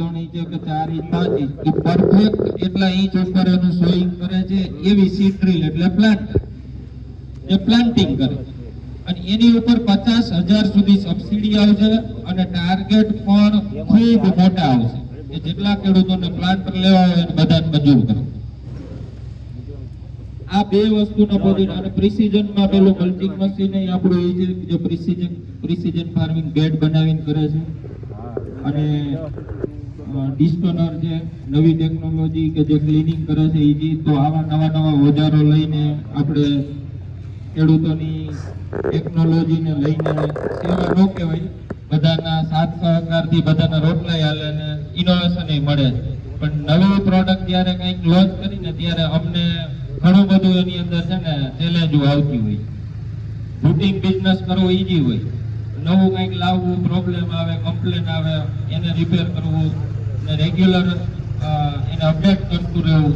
એનું પ્લાન્ટ ઉપર પચાસ હજાર સુધી સબસિડી આવશે ટાર્ગેટ પણ જેટલા ખેડૂતોને પ્લાન્ટર લેવા હોય એને બધાને મંજૂર કરો. આ બે વસ્તુનો બધી પેલું મલ્ટિંગ મશીન આપણું એ જે પ્રિસિઝન પ્રિસિઝન ફાર્મિંગ બેડ બનાવીને કરે છે. અને ડિસ્ટોનર છે નવી ટેકનોલોજી કે જે ક્લિનિંગ કરે છે એ તો આવા નવા નવા ઓજારો લઈને આપણે ખેડૂતોની ટેકનોલોજીને લઈને સેવા ન કહેવાય, બધાના સાથ સહકારથી બધાના રોટલા હાલે અને ઇનોવેશન મળે પણ નવી પ્રોડક્ટ જ્યારે કંઈક લોન્ચ કરીને ત્યારે અમને ઘણું બધું એની અંદર છે ને ચેલેન્જો આવતી હોય રૂટિંગ બિઝનેસ કરવો ઈઝી હોય. નવું કંઈક લાવવું પ્રોબ્લેમ આવે કમ્પ્લેન આવે, એને રિપેર કરવું અને રેગ્યુલર એને અપડેટ કરતું રહેવું.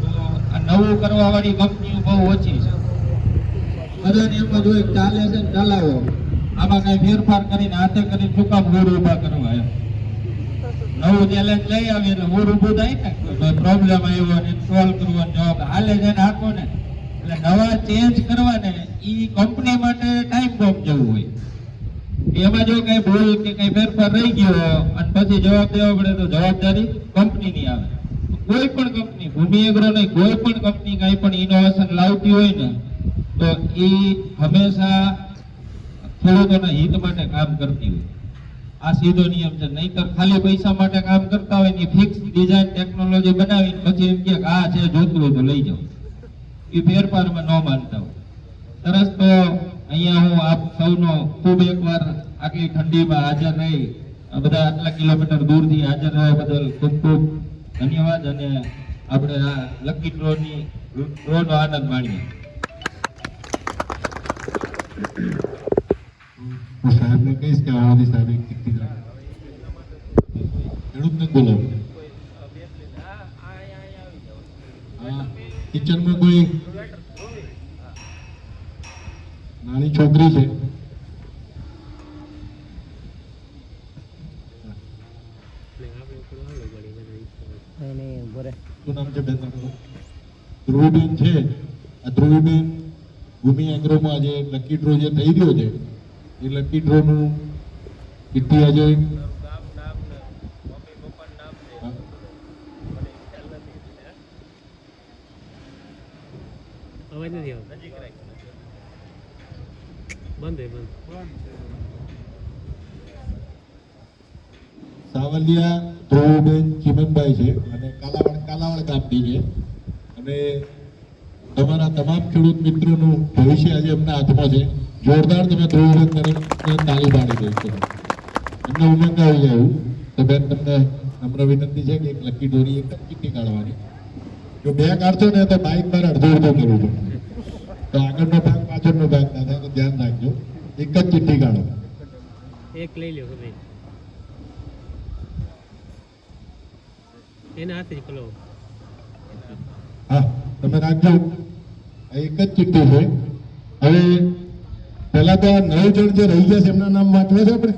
તો આ નવું કરવાવાળી કંપનીઓ બહુ ઓછી છે. બધાને એમ જ હોય ચાલે છે ચલાવો. આમાં કઈ ફેરફાર કરીને હાથે કરીને શું કામ મૂળ ઊભા કરવા એમ. નવું ચેલેન્જ લઈ આવી એટલે ગોળ ઊભું થાય ને. પ્રોબ્લેમ આવ્યો અને સોલ્વ કરવાનો જવાબ હાલે છે ને આખો ને. એટલે નવા ચેન્જ કરવા ને એ કંપની માટે ટાઈમ બોમ્બ જેવું હોય. એમાં જો કઈ ભૂલ કે કઈ ફેરફાર રહી ગયો અને પછી જવાબ દેવા પડે તો જવાબદારી કંપનીની આવે. કોઈ પણ કંપની, ભૂમિ એગ્રો નહીં, કોઈ પણ કંપની કઈ પણ ઇનોવેશન લાવતી હોય ને, તો એ હંમેશા ખેડૂતોના હિત માટે કામ કરતી હોય. આ સીધો નિયમ છે. નહીતર ખાલી પૈસા માટે કામ કરતા હોય ને ફિક્સ ડિઝાઇન ટેકનોલોજી બનાવીને પછી એમ કે આ છે, જોતું હોય તો લઈ જાઓ. એ ફેરફારમાં ન માનતા હોય. સરસ તો અહીંયા હું આપ સૌનો ખૂબ એકવાર આટલી ઠંડીમાં હાજર રહી આ બધા આટલા કિલોમીટર દૂરથી હાજર રહેવા બદલ ખૂબ ખૂબ ધન્યવાદ અને આપણે આ લકી ડ્રોની ડ્રોનો આનંદ માણીએ. હું સાહેબને કહીશ કે આવાથી સાહેબ એક ચિઠ્ઠી રાખે. ખેડૂતને બોલાવો. કિચનમાં કોઈ નાની છોકરી છે. ધ્રુવીબેન છે. આ ધ્રુવીબેન ભૂમિ એગ્રોમાં આજે લકી ડ્રો જે થઈ રહ્યો છે એ લકી ડ્રોનું ચિઠ્ઠી આજે હા. અવાજ નથી આવતો સાવલિયા તમામ ભવિષ્ય આજે એમના હાથમાં છે. જોરદાર તમે ધ્રુવબેન તો બેન તમને નમ્ર વિનંતી છે કે એક લકી દોરી, એક કાઢવાની. જો બે કાઢશો ને તો બાઇક પર અડધો અડધો કરવું પડે તો આગળનો ભાગ પાછળનો ભાગ ના થાય તો ધ્યાન રાખજો. એક જ ચિઠ્ઠી કાઢો એક લઈ લ્યો ભાઈ. એના હાથે જ ખોલો. હા તમે રાખજો. એક જ ચિઠ્ઠી છે. હવે પહેલા તો આ નવ જણ જે રહી ગયા છે એમના નામ વાંચવા છે આપણે.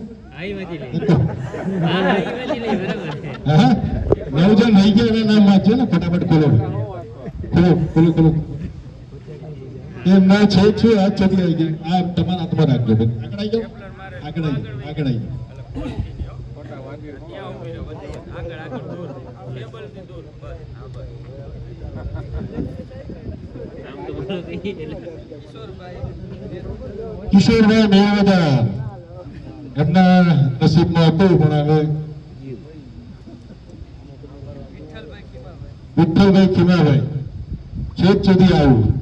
નવ જણ રહી ગયા એના નામ વાંચ્યો ને ફટાફટ ખોલો. ખોલો ખોલો ખોલો. એમ ના છે છે આ ચડી આવી ગઈ આ તમારા હાથમાં રાખજો બેન. તો બોલો કઈ એટલે કિશોરભાઈ મેળવદા એમના નસીબમાં હતું, પણ હવે વિઠ્ઠલભાઈ ખીમાભાઈ. છેક સુધી આવું.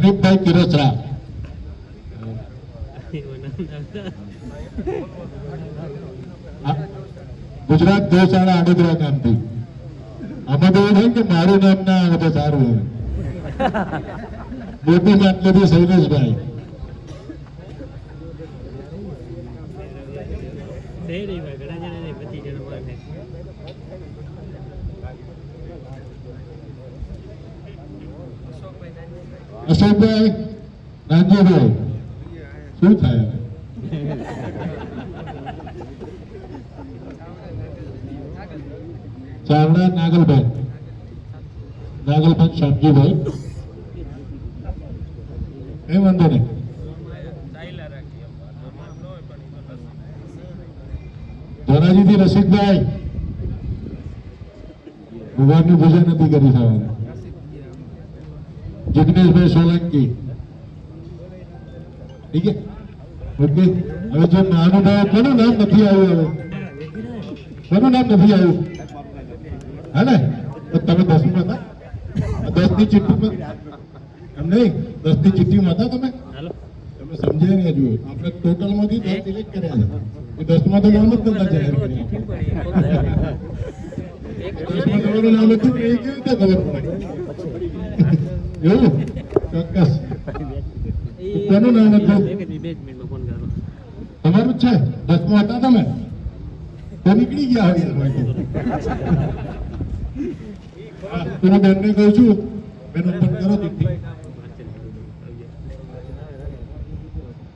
હ- હનીફભાઈ કિરોસરા ગુજરાત ગૌશાળા આડોદરા ગામથી આમાં તો એવું કે મારું નામ ના આવે તો સારું હોય મોટી માટલેથી શૈલેષભાઈ. થઈ રહી ભાઈ ઘણા જણા નહીં પચીસ જણા માટે અશોકભાઈ નાનજીભાઈ શું થાય? ચાવડા નાગલભાઈ નાગલભાઈ શામજીભાઈ. એ વાંધો નહીં. ધોરાજીથી રસિકભાઈ ભગવાનની પૂજા નથી કરી સવારે. જિગ્નેશભાઈ સોલંકી ઠીક છે ઓકે હવે જો નાનું ભાઈ કોનું નામ નથી આવ્યું હવે કોનું નામ નથી આવ્યું હા ને તો તમે દસમાં હતા દસ દસની ચિઠ્ઠીમાં એમ નહીં દસની ચિઠ્ઠીમાં હતા તમે તમે સમજાય નહીં હજુ આપણે ટોટલમાંથી દસ સિલેક્ટ કર્યા છે દસમાં તો નામ જ નતા જાહેર કર્યા દસમાં તમારું નામ હતું એ કેવી રીતે ખબર પડે એવું ચોક્કસ કોનું નામ હતું ફોન તમારું છે દસમાં હતા તમે તો નીકળી ગયા હોય યાર બાકી. હા, તો હું બેનને કહું છું બેન ઓપન કરો ચિઠ્ઠી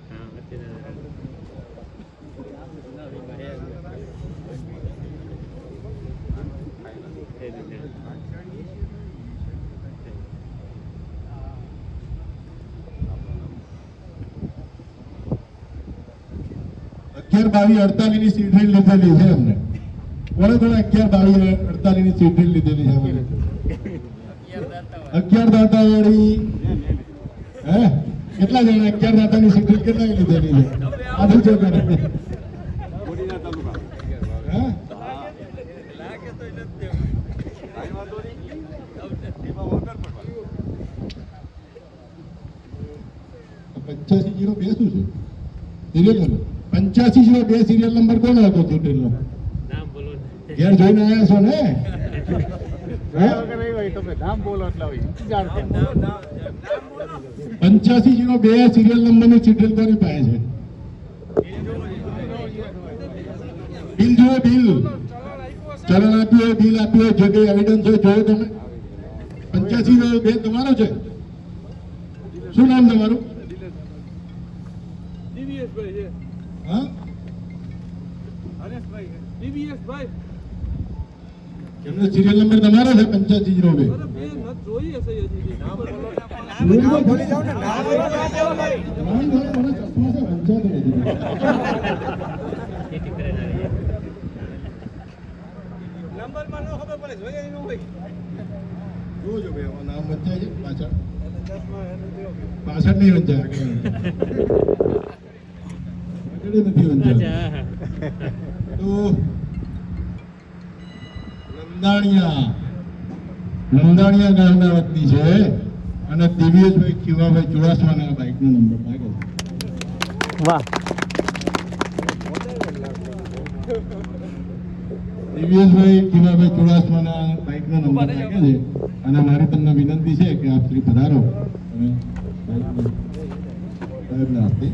હા અત્યારે અગિયાર બાવીસ અડતાલીસની સીટ લીધેલી છે અમને. કોણે કોણે અગિયાર બાવીસ અડતાલીસની સીટ લીધેલી છે અમને. અગિયાર દાતા વાળી હે? કેટલા જણા અગિયાર દાતા ની સીટ કેટલા લીધેલી છે? આધું જો કરે. પંચ્યાસી જીરો બે શું છે સિરિયલ નંબર પંચ્યાસી જીરો બે સિરિયલ નંબર કોનો હતો ચૂંટણીનો નામ બોલો ને. ઘેર જોઈને આવ્યા છો ને? હે? પંચ્યાસી જીરો બે સિરિયલ નંબરની ચૂંટણી કોની પાસે છે? બિલ જુઓ બિલ. ચલણ આપ્યું હોય બિલ આપ્યું હોય જે કઈ એવિડન્સ હોય જોયો તમે? પંચ્યાસી જીરો બે તમારો છે? શું નામ તમારું? દિવ્યેશભાઈ છે. હા? હરેશભાઈ છે. દિવ્યેશભાઈ એમનો સિરિયલ નંબર તમારો છે પંચ્યાસી જીરો બે. ભાઈ પાછળ. ચશ્મા પાછળ નહીં વંચાય આગળ આગળ નથી વંચાય અચ્છા હા તો ગામના વતની છે અને દિવ્યેશભાઈ ખીવાભાઈ ચુડાસમાના બાઇકનો નંબર લાગે છે. વાહ. દિવ્યેશભાઈ ખીવાભાઈ ચુડાસમાના બાઇકનો નંબર લાગે છે. અને મારી તમને વિનંતી છે કે આપ શ્રી પધારો. અને સાહેબના હસ્તે